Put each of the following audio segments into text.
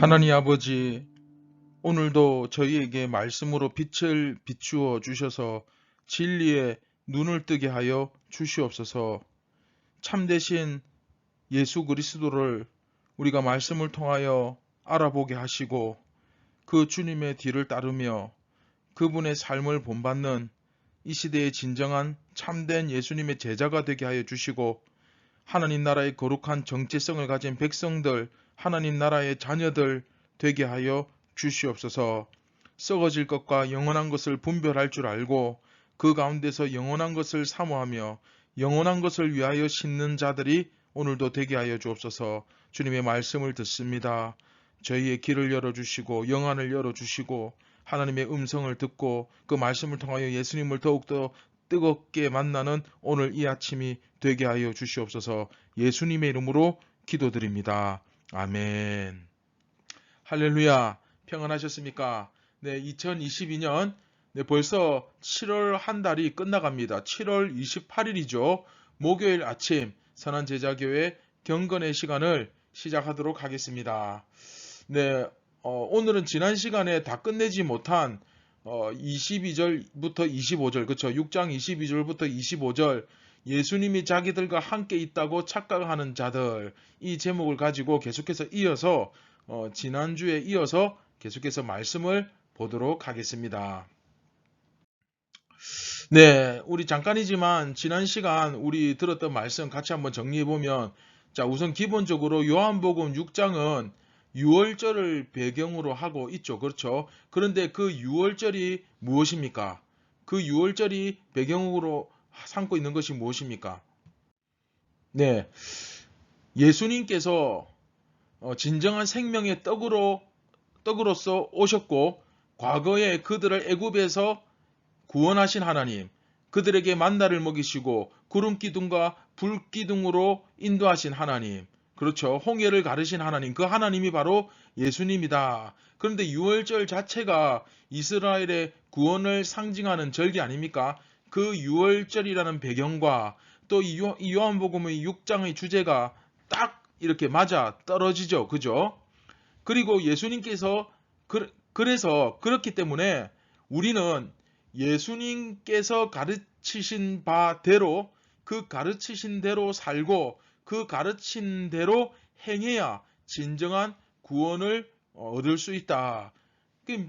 하나님 아버지, 오늘도 저희에게 말씀으로 빛을 비추어 주셔서 진리의 눈을 뜨게 하여 주시옵소서. 참되신 예수 그리스도를 우리가 말씀을 통하여 알아보게 하시고 그 주님의 뒤를 따르며 그분의 삶을 본받는 이 시대의 진정한 참된 예수님의 제자가 되게 하여 주시고 하나님 나라의 거룩한 정체성을 가진 백성들, 하나님 나라의 자녀들 되게 하여 주시옵소서. 썩어질 것과 영원한 것을 분별할 줄 알고 그 가운데서 영원한 것을 사모하며 영원한 것을 위하여 신는 자들이 오늘도 되게 하여 주옵소서. 주님의 말씀을 듣습니다. 저희의 길을 열어주시고 영안을 열어주시고 하나님의 음성을 듣고 그 말씀을 통하여 예수님을 더욱더 뜨겁게 만나는 오늘 이 아침이 되게 하여 주시옵소서 예수님의 이름으로 기도드립니다. 아멘. 할렐루야. 평안하셨습니까? 네, 2022년 네, 벌써 7월 한 달이 끝나갑니다. 7월 28일이죠. 목요일 아침 선한 제자교회 경건의 시간을 시작하도록 하겠습니다. 네, 어, 오늘은 지난 시간에 다 끝내지 못한 어, 22절부터 25절, 그쵸? 6장 22절부터 25절, 예수님이 자기들과 함께 있다고 착각하는 자들, 이 제목을 가지고 계속해서 이어서, 어, 지난주에 이어서 계속해서 말씀을 보도록 하겠습니다. 네, 우리 잠깐이지만 지난 시간 우리 들었던 말씀 같이 한번 정리해 보면, 자, 우선 기본적으로 요한복음 6장은 6월절을 배경으로 하고 있죠. 그렇죠? 그런데 그 6월절이 무엇입니까? 그 6월절이 배경으로 삼고 있는 것이 무엇입니까? 네. 예수님께서 어, 진정한 생명의 떡으로 떡으로서 오셨고 과거에 그들을 애굽에서 구원하신 하나님, 그들에게 만나를 먹이시고 구름 기둥과 불 기둥으로 인도하신 하나님, 그렇죠. 홍해를 가르신 하나님, 그 하나님이 바로 예수님이다. 그런데 6월절 자체가 이스라엘의 구원을 상징하는 절기 아닙니까? 그 6월절이라는 배경과 또 이 요한복음의 6장의 주제가 딱 이렇게 맞아 떨어지죠. 그죠? 그리고 예수님께서 그, 그래서 그렇기 때문에 우리는 예수님께서 가르치신 바대로 그 가르치신 대로 살고 그 가르친 대로 행해야 진정한 구원을 얻을 수 있다.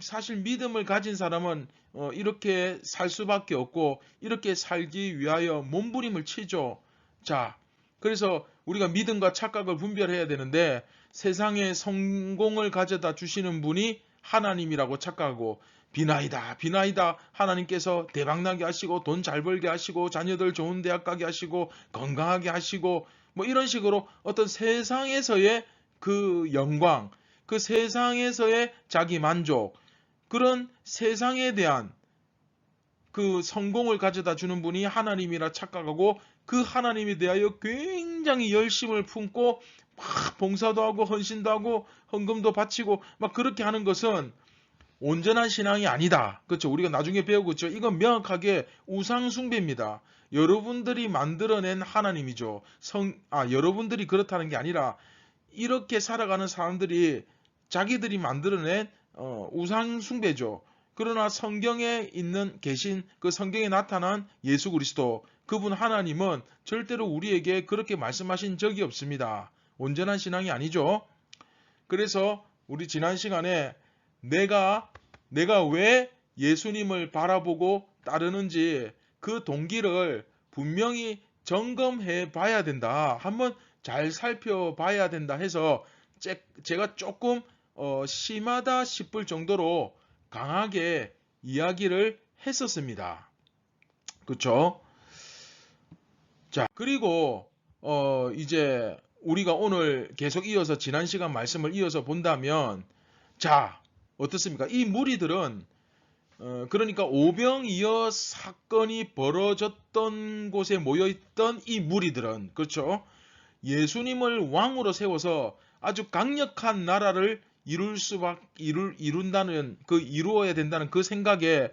사실 믿음을 가진 사람은 어, 이렇게 살 수밖에 없고 이렇게 살기 위하여 몸부림을 치죠. 자, 그래서 우리가 믿음과 착각을 분별해야 되는데 세상에 성공을 가져다 주시는 분이 하나님이라고 착각하고 비나이다 비나이다 하나님께서 대박나게 하시고 돈 잘 벌게 하시고 자녀들 좋은 대학 가게 하시고 건강하게 하시고 뭐 이런 식으로 어떤 세상에서의 그 영광, 그 세상에서의 자기 만족, 그런 세상에 대한 그 성공을 가져다 주는 분이 하나님이라 착각하고 그 하나님에 대하여 굉장히 열심을 품고 막 봉사도 하고 헌신도 하고 헌금도 바치고 막 그렇게 하는 것은 온전한 신앙이 아니다. 그렇죠. 우리가 나중에 배우겠죠. 이건 명확하게 우상 숭배입니다. 여러분들이 만들어낸 하나님이죠. 성, 아, 여러분들이 그렇다는 게 아니라 이렇게 살아가는 사람들이 자기들이 만들어낸 어, 우상 숭배죠. 그러나 성경에 있는 계신 그 성경에 나타난 예수 그리스도 그분 하나님은 절대로 우리에게 그렇게 말씀하신 적이 없습니다. 온전한 신앙이 아니죠. 그래서 우리 지난 시간에 내가 내가 왜 예수님을 바라보고 따르는지 그 동기를 분명히 점검해 봐야 된다. 한번 잘 살펴봐야 된다 해서 제가 조금 어 심하다 싶을 정도로 강하게 이야기를 했었습니다. 그렇죠? 자, 그리고 어 이제 우리가 오늘 계속 이어서 지난 시간 말씀을 이어서 본다면 자, 어떻습니까? 이 무리들은 어, 그러니까 오병이어 사건이 벌어졌던 곳에 모여있던 이 무리들은 그렇죠. 예수님을 왕으로 세워서 아주 강력한 나라를 이룰 수밖 이룰 이룬다는 그 이루어야 된다는 그 생각에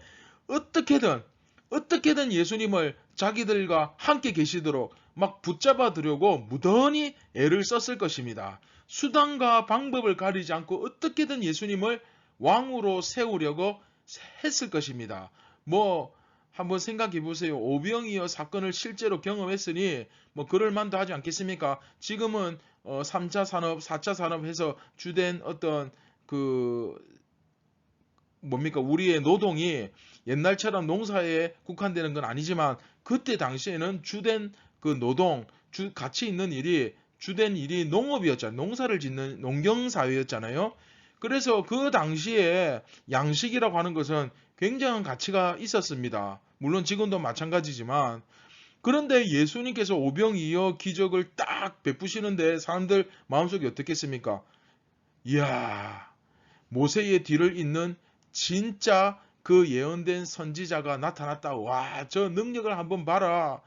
어떻게든 어떻게든 예수님을 자기들과 함께 계시도록 막 붙잡아 두려고 무던히 애를 썼을 것입니다. 수단과 방법을 가리지 않고 어떻게든 예수님을 왕으로 세우려고 했을 것입니다. 뭐 한번 생각해 보세요. 오병이어 사건을 실제로 경험했으니 뭐 그럴 만도 하지 않겠습니까? 지금은 어 3차 산업, 4차 산업 해서 주된 어떤 그 뭡니까? 우리의 노동이 옛날처럼 농사에 국한되는 건 아니지만 그때 당시에는 주된 그 노동, 주 가치 있는 일이 주된 일이 농업이었잖아요. 농사를 짓는 농경 사회였잖아요. 그래서 그 당시에 양식이라고 하는 것은 굉장한 가치가 있었습니다. 물론 지금도 마찬가지지만 그런데 예수님께서 오병이어 기적을 딱 베푸시는데 사람들 마음속에 어떻겠습니까? 이야 모세의 뒤를 잇는 진짜 그 예언된 선지자가 나타났다. 와, 저 능력을 한번 봐라.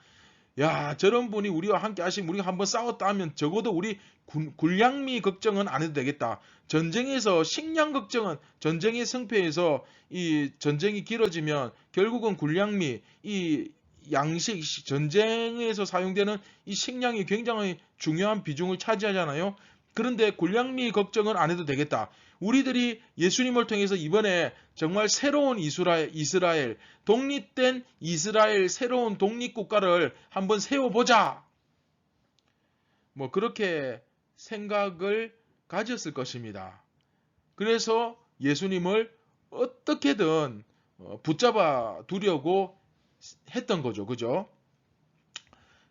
야, 저런 분이 우리와 함께 하시면 우리가 한번 싸웠다 하면 적어도 우리 군- 군량미 걱정은 안 해도 되겠다. 전쟁에서 식량 걱정은 전쟁의 승패에서 이 전쟁이 길어지면 결국은 군량미 이 양식 시- 전쟁에서 사용되는 이 식량이 굉장히 중요한 비중을 차지하잖아요. 그런데 군량미 걱정은 안 해도 되겠다. 우리들이 예수님을 통해서 이번에 정말 새로운 이스라엘, 이스라엘, 독립된 이스라엘 새로운 독립국가를 한번 세워보자. 뭐 그렇게 생각을 가졌을 것입니다. 그래서 예수님을 어떻게든 어, 붙잡아 두려고 했던 거죠. 그죠?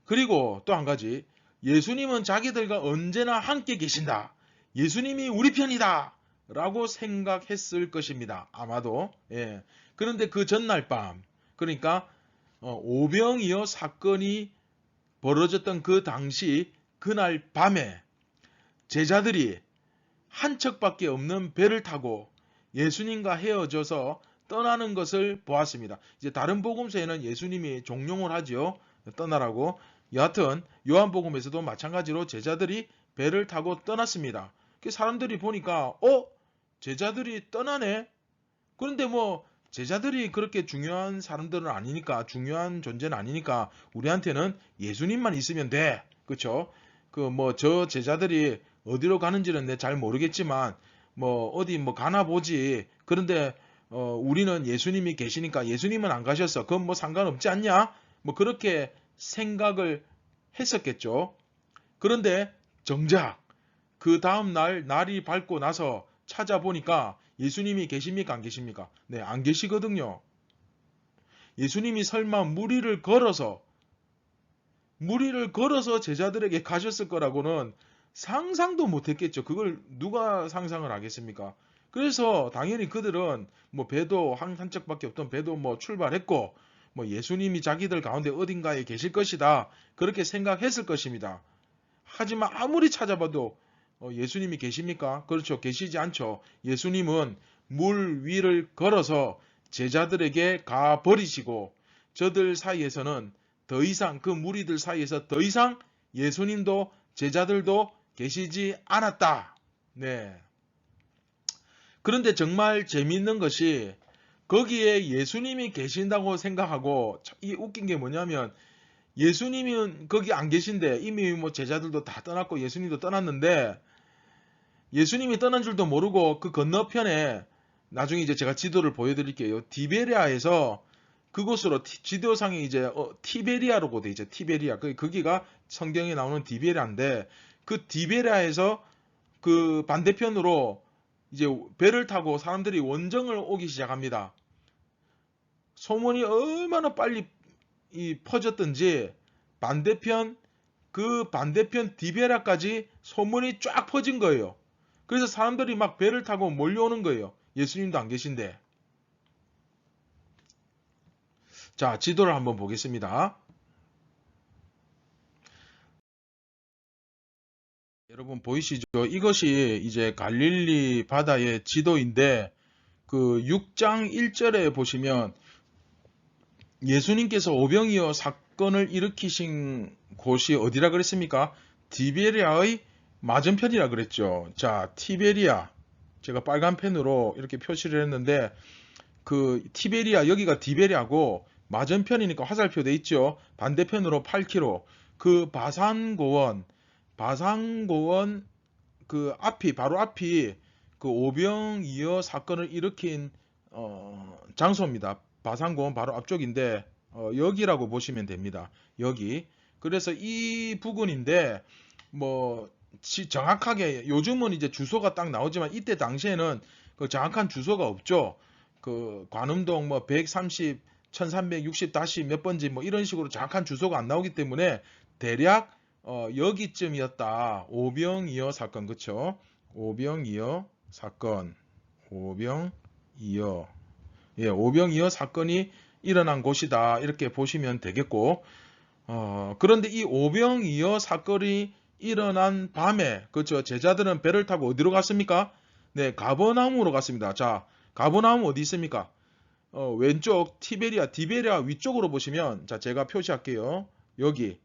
그리고 또 한 가지. 예수님은 자기들과 언제나 함께 계신다. 예수님이 우리 편이다. 라고 생각했을 것입니다. 아마도. 예. 그런데 그 전날 밤, 그러니까 어, 오병이어 사건이 벌어졌던 그 당시 그날 밤에 제자들이 한 척밖에 없는 배를 타고 예수님과 헤어져서 떠나는 것을 보았습니다. 이제 다른 복음서에는 예수님이 종용을 하지요. 떠나라고. 여하튼 요한복음에서도 마찬가지로 제자들이 배를 타고 떠났습니다. 그 사람들이 보니까 어 제자들이 떠나네. 그런데 뭐 제자들이 그렇게 중요한 사람들은 아니니까 중요한 존재는 아니니까 우리한테는 예수님만 있으면 돼. 그렇죠? 그 뭐 저 제자들이 어디로 가는지는 내 잘 모르겠지만 뭐 어디 뭐 가나 보지. 그런데 어 우리는 예수님이 계시니까 예수님은 안 가셨어. 그건 뭐 상관없지 않냐? 뭐 그렇게 생각을 했었겠죠. 그런데 정작 그 다음 날 날이 밝고 나서 찾아보니까 예수님이 계십니까 안 계십니까? 네, 안 계시거든요. 예수님이 설마 무리를 걸어서 무리를 걸어서 제자들에게 가셨을 거라고는 상상도 못했겠죠. 그걸 누가 상상을 하겠습니까? 그래서 당연히 그들은 뭐 배도 한, 한 척밖에 없던 배도 뭐 출발했고 뭐 예수님이 자기들 가운데 어딘가에 계실 것이다. 그렇게 생각했을 것입니다. 하지만 아무리 찾아봐도 어, 예수님이 계십니까? 그렇죠. 계시지 않죠. 예수님은 물 위를 걸어서 제자들에게 가 버리시고 저들 사이에서는 더 이상 그 무리들 사이에서 더 이상 예수님도 제자들도 계시지 않았다. 네. 그런데 정말 재미있는 것이 거기에 예수님이 계신다고 생각하고 이 웃긴 게 뭐냐면 예수님은 거기 안 계신데 이미 뭐 제자들도 다 떠났고 예수님도 떠났는데 예수님이 떠난 줄도 모르고 그 건너편에 나중에 이제 제가 지도를 보여드릴게요. 디베리아에서 그곳으로 티- 지도상에 이제 어, 티베리아라고 돼 있죠. 티베리아. 그 거기가 성경에 나오는 디베리아인데 그 디베리아에서 그 반대편으로 이제 배를 타고 사람들이 원정을 오기 시작합니다. 소문이 얼마나 빨리 이 퍼졌던지 반대편 그 반대편 디베라까지 소문이 쫙 퍼진 거예요. 그래서 사람들이 막 배를 타고 몰려오는 거예요. 예수님도 안 계신데. 자, 지도를 한번 보겠습니다. 여러분 보이시죠? 이것이 이제 갈릴리 바다의 지도인데 그 6장 1절에 보시면 예수님께서 오병이어 사건을 일으키신 곳이 어디라 그랬습니까? 디베리아의 맞은편이라 그랬죠. 자, 티베리아. 제가 빨간 펜으로 이렇게 표시를 했는데 그 티베리아 여기가 디베리아고 맞은편이니까 화살표 돼 있죠. 반대편으로 8km. 그 바산 고원, 바산고원 그 앞이 바로 앞이 그 오병 이어 사건을 일으킨 어, 장소입니다. 바산고원 바로 앞쪽인데 어, 여기라고 보시면 됩니다. 여기. 그래서 이 부근인데 뭐 지- 정확하게 요즘은 이제 주소가 딱 나오지만 이때 당시에는 그 정확한 주소가 없죠. 그 관음동 뭐 130, 1360 다시 몇 번지 뭐 이런 식으로 정확한 주소가 안 나오기 때문에 대략 어, 여기쯤이었다. 오병이어 사건 그쵸? 오병이어 사건, 오병이어, 예, 오병이어 사건이 일어난 곳이다 이렇게 보시면 되겠고, 어, 그런데 이 오병이어 사건이 일어난 밤에 그쵸? 제자들은 배를 타고 어디로 갔습니까? 네, 가버나움으로 갔습니다. 자, 가버나움 어디 있습니까? 어, 왼쪽 티베리아, 디베리아 위쪽으로 보시면 자, 제가 표시할게요. 여기.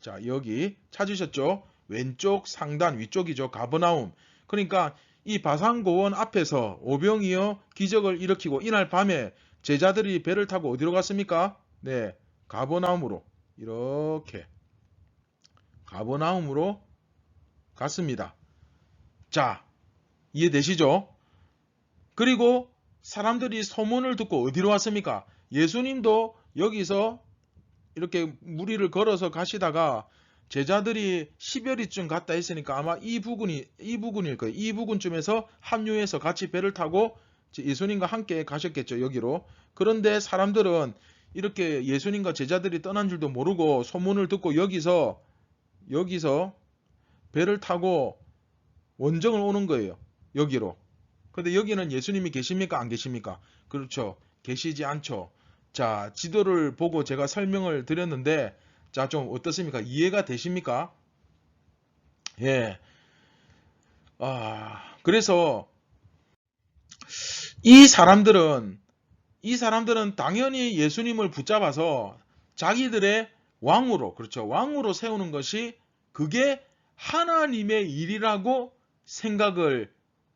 자, 여기 찾으셨죠? 왼쪽 상단 위쪽이죠. 가버나움. 그러니까 이 바산고원 앞에서 오병이어 기적을 일으키고 이날 밤에 제자들이 배를 타고 어디로 갔습니까? 네, 가버나움으로 이렇게 가버나움으로 갔습니다. 자, 이해되시죠? 그리고 사람들이 소문을 듣고 어디로 왔습니까? 예수님도 여기서 이렇게 무리를 걸어서 가시다가 제자들이 10여리쯤 갔다 했으니까 아마 이 부근이 이 부근일 거예요. 이 부근쯤에서 합류해서 같이 배를 타고 예수님과 함께 가셨겠죠. 여기로. 그런데 사람들은 이렇게 예수님과 제자들이 떠난 줄도 모르고 소문을 듣고 여기서 여기서 배를 타고 원정을 오는 거예요. 여기로. 근데 여기는 예수님이 계십니까? 안 계십니까? 그렇죠. 계시지 않죠. 자, 지도를 보고 제가 설명을 드렸는데, 자, 좀 어떻습니까? 이해가 되십니까? 예. 아, 그래서, 이 사람들은, 이 사람들은 당연히 예수님을 붙잡아서 자기들의 왕으로, 그렇죠. 왕으로 세우는 것이 그게 하나님의 일이라고 생각을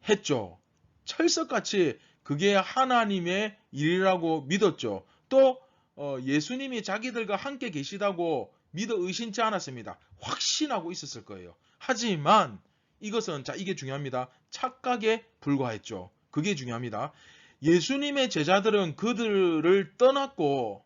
했죠. 철석같이 그게 하나님의 일이라고 믿었죠. 또 어, 예수님이 자기들과 함께 계시다고 믿어 의심치 않았습니다. 확신하고 있었을 거예요. 하지만 이것은 자 이게 중요합니다. 착각에 불과했죠. 그게 중요합니다. 예수님의 제자들은 그들을 떠났고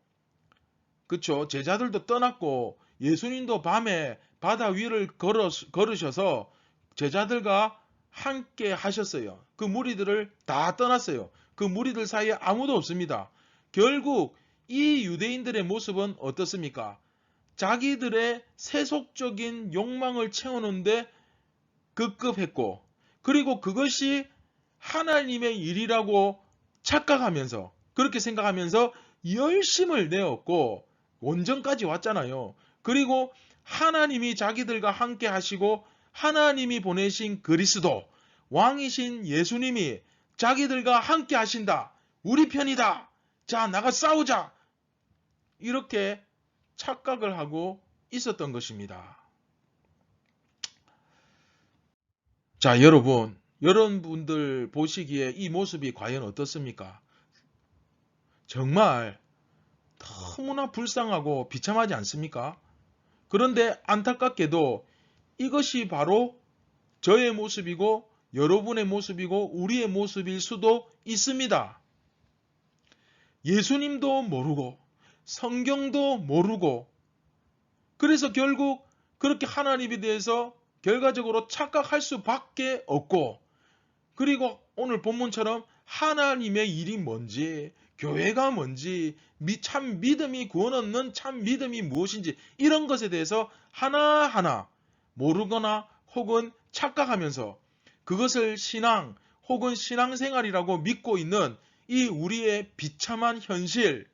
그쵸 제자들도 떠났고 예수님도 밤에 바다 위를 걸어, 걸으셔서 제자들과 함께 하셨어요. 그 무리들을 다 떠났어요. 그 무리들 사이에 아무도 없습니다. 결국 이 유대인들의 모습은 어떻습니까? 자기들의 세속적인 욕망을 채우는데 급급했고, 그리고 그것이 하나님의 일이라고 착각하면서, 그렇게 생각하면서 열심을 내었고, 원전까지 왔잖아요. 그리고 하나님이 자기들과 함께 하시고, 하나님이 보내신 그리스도, 왕이신 예수님이 자기들과 함께 하신다. 우리 편이다. 자, 나가 싸우자. 이렇게 착각을 하고 있었던 것입니다. 자, 여러분, 여러분들 보시기에 이 모습이 과연 어떻습니까? 정말 너무나 불쌍하고 비참하지 않습니까? 그런데 안타깝게도 이것이 바로 저의 모습이고 여러분의 모습이고 우리의 모습일 수도 있습니다. 예수님도 모르고 성경도 모르고 그래서 결국 그렇게 하나님에 대해서 결과적으로 착각할 수밖에 없고 그리고 오늘 본문처럼 하나님의 일이 뭔지 교회가 뭔지 참 믿음이 구원 얻는 참 믿음이 무엇인지 이런 것에 대해서 하나하나 모르거나 혹은 착각하면서 그것을 신앙 혹은 신앙생활이라고 믿고 있는 이 우리의 비참한 현실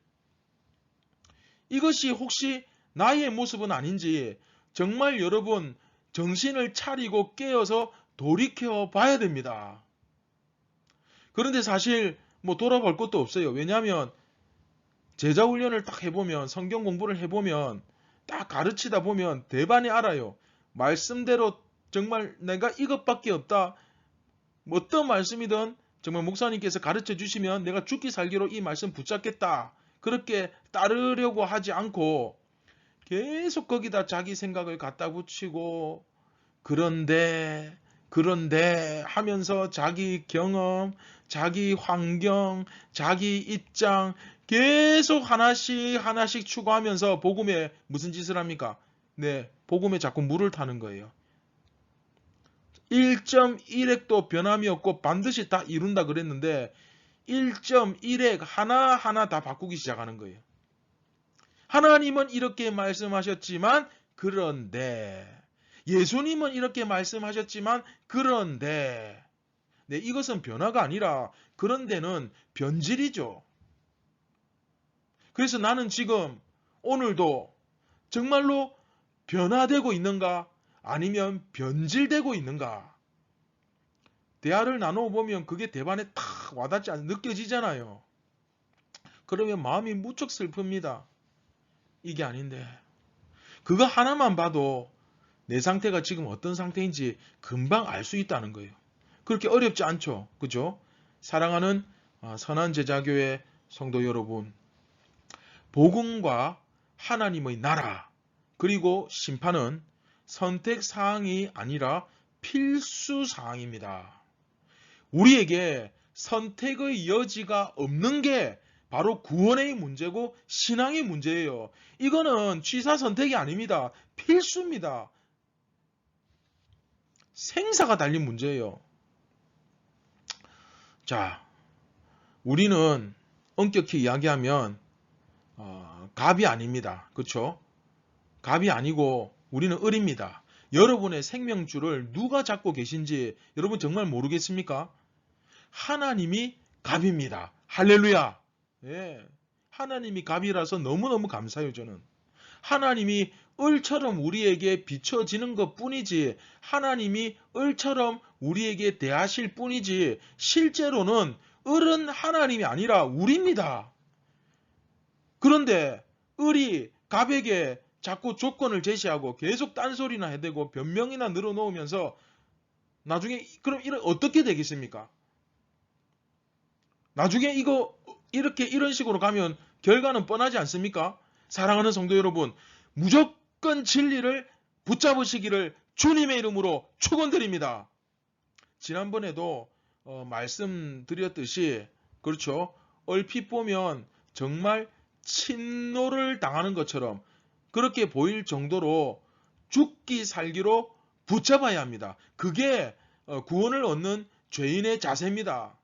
이것이 혹시 나의 모습은 아닌지 정말 여러분 정신을 차리고 깨어서 돌이켜 봐야 됩니다. 그런데 사실 뭐 돌아볼 것도 없어요. 왜냐하면 제자 훈련을 딱 해보면 성경 공부를 해보면 딱 가르치다 보면 대반이 알아요. 말씀대로 정말 내가 이것밖에 없다. 뭐 어떤 말씀이든 정말 목사님께서 가르쳐 주시면 내가 죽기 살기로 이 말씀 붙잡겠다. 그렇게 따르려고 하지 않고 계속 거기다 자기 생각을 갖다 붙이고 그런데 그런데 하면서 자기 경험, 자기 환경, 자기 입장 계속 하나씩 하나씩 추구하면서 복음에 무슨 짓을 합니까? 네, 복음에 자꾸 물을 타는 거예요. 1.1핵도 변함이 없고 반드시 다 이룬다 그랬는데 1.1핵 하나하나 다 바꾸기 시작하는 거예요. 하나님은 이렇게 말씀하셨지만 그런데 예수님은 이렇게 말씀하셨지만 그런데 네, 이것은 변화가 아니라 그런데는 변질이죠. 그래서 나는 지금 오늘도 정말로 변화되고 있는가 아니면 변질되고 있는가 대화를 나누어 보면 그게 대반에 탁 와닿지 않 느껴지잖아요. 그러면 마음이 무척 슬픕니다. 이게 아닌데 그거 하나만 봐도 내 상태가 지금 어떤 상태인지 금방 알 수 있다는 거예요. 그렇게 어렵지 않죠. 그죠? 사랑하는 아, 선한 제자교회 성도 여러분 복음과 하나님의 나라 그리고 심판은 선택 사항이 아니라 필수 사항입니다. 우리에게 선택의 여지가 없는 게 바로 구원의 문제고 신앙의 문제예요. 이거는 취사 선택이 아닙니다. 필수입니다. 생사가 달린 문제예요. 자, 우리는 엄격히 이야기하면 어, 갑이 아닙니다. 그렇죠? 갑이 아니고 우리는 을입니다. 여러분의 생명줄을 누가 잡고 계신지 여러분 정말 모르겠습니까? 하나님이 갑입니다. 할렐루야. 예. 하나님이 갑이라서 너무너무 감사해요, 저는. 하나님이 을처럼 우리에게 비춰지는 것 뿐이지, 하나님이 을처럼 우리에게 대하실 뿐이지, 실제로는 을은 하나님이 아니라 우리입니다. 그런데 을이 갑에게 자꾸 조건을 제시하고 계속 딴소리나 해대고 변명이나 늘어놓으면서 나중에 그럼 이런 어떻게 되겠습니까? 나중에 이거 이렇게 이런 식으로 가면 결과는 뻔하지 않습니까? 사랑하는 성도 여러분, 무조건 진리를 붙잡으시기를 주님의 이름으로 축원드립니다. 지난번에도 어, 말씀드렸듯이 그렇죠. 얼핏 보면 정말 친노를 당하는 것처럼 그렇게 보일 정도로 죽기 살기로 붙잡아야 합니다. 그게 어, 구원을 얻는 죄인의 자세입니다.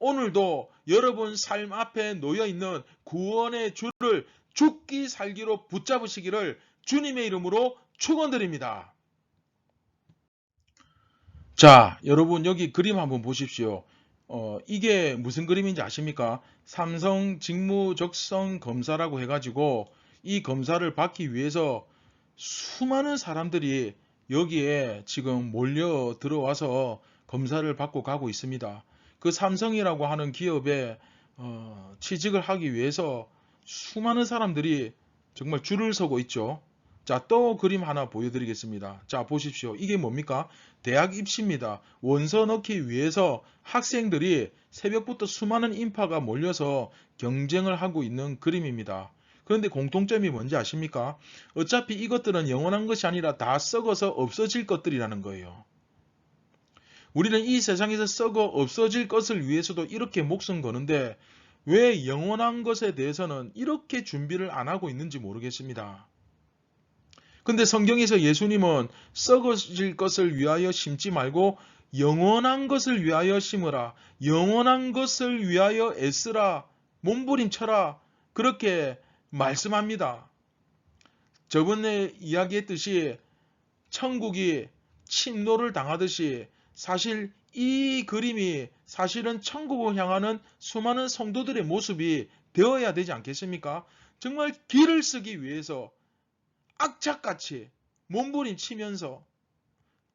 오늘도 여러분 삶 앞에 놓여 있는 구원의 줄을 죽기 살기로 붙잡으시기를 주님의 이름으로 축원드립니다. 자, 여러분 여기 그림 한번 보십시오. 어, 이게 무슨 그림인지 아십니까? 삼성 직무적성 검사라고 해가지고 이 검사를 받기 위해서 수많은 사람들이 여기에 지금 몰려 들어와서 검사를 받고 가고 있습니다. 그 삼성이라고 하는 기업에 어, 취직을 하기 위해서 수많은 사람들이 정말 줄을 서고 있죠. 자, 또 그림 하나 보여드리겠습니다. 자, 보십시오. 이게 뭡니까? 대학 입시입니다. 원서 넣기 위해서 학생들이 새벽부터 수많은 인파가 몰려서 경쟁을 하고 있는 그림입니다. 그런데 공통점이 뭔지 아십니까? 어차피 이것들은 영원한 것이 아니라 다 썩어서 없어질 것들이라는 거예요. 우리는 이 세상에서 썩어 없어질 것을 위해서도 이렇게 목숨 거는데 왜 영원한 것에 대해서는 이렇게 준비를 안 하고 있는지 모르겠습니다. 근데 성경에서 예수님은 썩어질 것을 위하여 심지 말고 영원한 것을 위하여 심으라. 영원한 것을 위하여 애쓰라. 몸부림쳐라. 그렇게 말씀합니다. 저번에 이야기했듯이 천국이 침노를 당하듯이 사실 이 그림이 사실은 천국을 향하는 수많은 성도들의 모습이 되어야 되지 않겠습니까? 정말 길을 쓰기 위해서 악착같이 몸부림치면서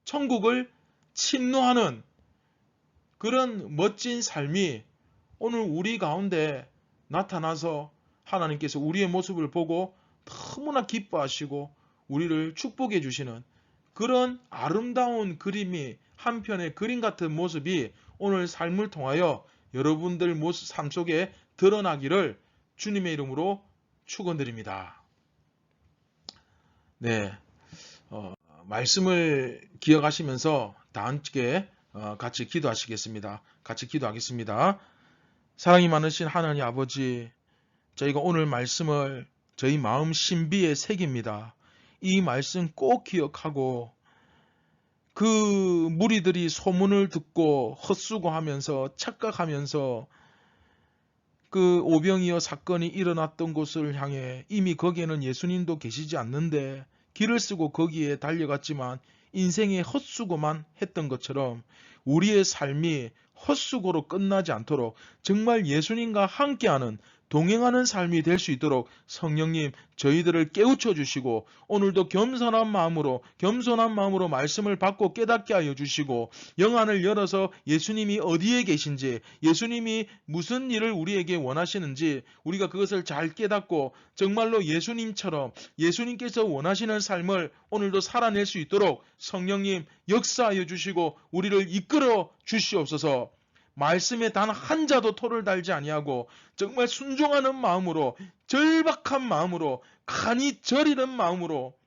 천국을 침노하는 그런 멋진 삶이 오늘 우리 가운데 나타나서 하나님께서 우리의 모습을 보고 너무나 기뻐하시고 우리를 축복해 주시는 그런 아름다운 그림이 한편의 그림 같은 모습이 오늘 삶을 통하여 여러분들 모습 삶 속에 드러나기를 주님의 이름으로 축원드립니다. 네, 어, 말씀을 기억하시면서 다 함께 어, 같이 기도하시겠습니다. 같이 기도하겠습니다. 사랑이 많으신 하나님 아버지, 저희가 오늘 말씀을 저희 마음 신비에 새깁니다. 이 말씀 꼭 기억하고 그 무리들이 소문을 듣고 헛수고하면서 착각하면서 그 오병이어 사건이 일어났던 곳을 향해 이미 거기에는 예수님도 계시지 않는데 길을 쓰고 거기에 달려갔지만 인생의 헛수고만 했던 것처럼 우리의 삶이 헛수고로 끝나지 않도록 정말 예수님과 함께하는 동행하는 삶이 될 수 있도록 성령님 저희들을 깨우쳐 주시고 오늘도 겸손한 마음으로 겸손한 마음으로 말씀을 받고 깨닫게 하여 주시고 영안을 열어서 예수님이 어디에 계신지 예수님이 무슨 일을 우리에게 원하시는지 우리가 그것을 잘 깨닫고 정말로 예수님처럼 예수님께서 원하시는 삶을 오늘도 살아낼 수 있도록 성령님 역사하여 주시고 우리를 이끌어 주시옵소서. 말씀에 단 한 자도 토를 달지 아니하고 정말 순종하는 마음으로 절박한 마음으로 간이 저리는 마음으로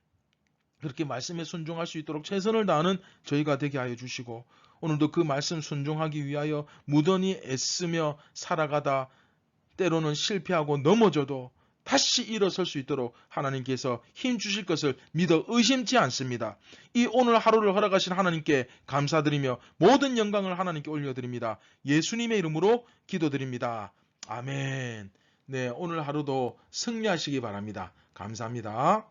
그렇게 말씀에 순종할 수 있도록 최선을 다하는 저희가 되게 하여 주시고 오늘도 그 말씀 순종하기 위하여 무던히 애쓰며 살아가다 때로는 실패하고 넘어져도 다시 일어설 수 있도록 하나님께서 힘 주실 것을 믿어 의심치 않습니다. 이 오늘 하루를 허락하신 하나님께 감사드리며 모든 영광을 하나님께 올려드립니다. 예수님의 이름으로 기도드립니다. 아멘. 네, 오늘 하루도 승리하시기 바랍니다. 감사합니다.